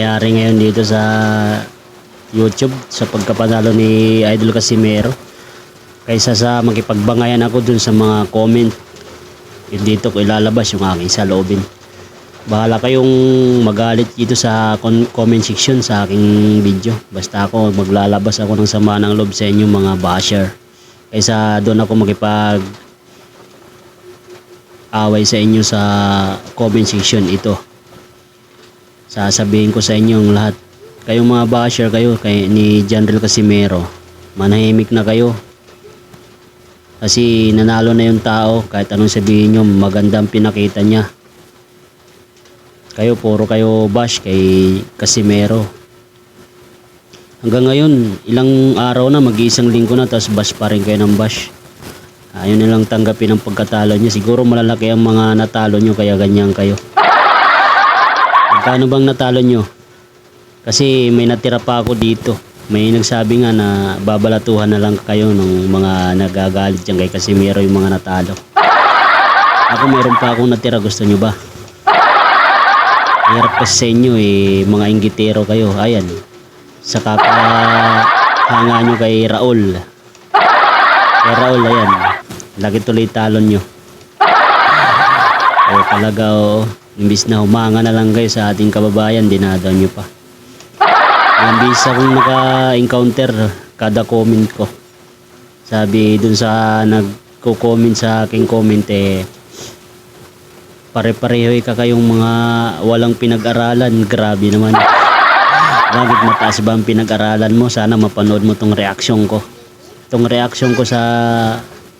nangyayari ngayon dito sa YouTube sa pagkapanalo ni Idol Casimero. Kaysa sa makipagbangayan ako dun sa mga comment dito ko ilalabas yung aking saloobin. Bahala kayong magalit dito sa comment section sa aking video. Basta ako maglalabas ako ng sama ng loob sa inyo mga basher. Kaysa doon ako makipag away sa inyo sa comment section. Ito sasabihin ko sa inyong lahat. Kayong mga basher kayo kay ni General Casimero manahimik na kayo. Kasi nanalo na yung tao kahit anong sabihin nyo magandang pinakita niya. Kayo puro kayo bash kay Casimero. Hanggang ngayon ilang araw na mag-iisang linggo na tapos bash pa rin kayo ng bash. Ayaw nilang tanggapin ang pagkatalo niya. Siguro malalaki ang mga natalo nyo kaya ganyan kayo Magkano bang natalo nyo? Kasi may natira pa ako dito. May nagsabi nga na babalatuhan na lang kayo ng mga nagagalit dyan kay Casimiro yung mga natalo. Ako meron pa akong natira. Gusto nyo ba? Hirap kasi sa inyo eh. Mga inggitero kayo. Ayan. Sa kakahanga nyo kay Raul. Kay Raul, ayan. Lagi tuloy talon nyo. O talaga o. Imbis na humanga na lang kayo sa ating kababayan, dinadaw nyo pa. Beses akong naka-encounter kada comment ko. Sabi dun sa nagko-comment sa aking comment eh, pare-pareho ka kayong mga walang pinag-aralan. Grabe naman. Bakit mataas ba ang pinag-aralan mo? Sana mapanood mo tong reaksyon ko. Tong reaksyon ko sa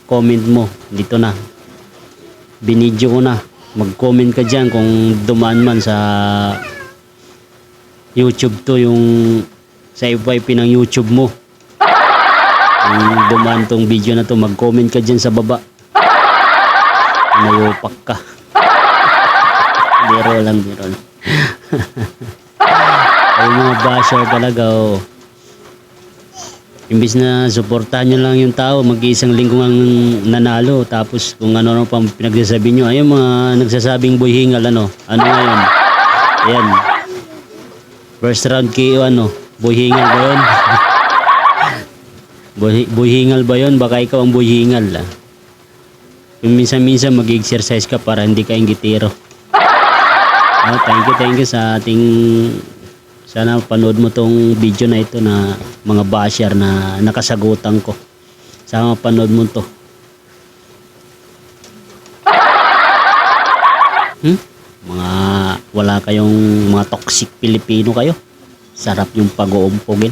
comment mo. Dito na. Binidyo ko na mag-comment ka dyan kung dumaan man sa YouTube to yung sa FYP ng YouTube mo. Kung dumaan tong video na to mag-comment ka dyan sa baba. Nayupak ka. Biro lang biro lang. Ay mga basher talaga oh. Imbis na suportahan nyo lang yung tao, mag-iisang linggo ang nanalo. Tapos kung ano-ano pang pinagsasabi nyo. Ayun mga nagsasabing boy hingal ano. Ano ngayon? Ayan. First round KO ano. Boy hingal ba yun? boy, boy hingal ba yun? Baka ikaw ang boy hingal. Ah. Yung minsan-minsan mag-exercise ka para hindi ka inggitiro. Ah, thank you, thank you sa ating sana panood mo tong video na ito na mga basher na nakasagutan ko. Sana panood mo to. Hmm? Mga wala kayong mga toxic Pilipino kayo. Sarap yung pag-uumpogin.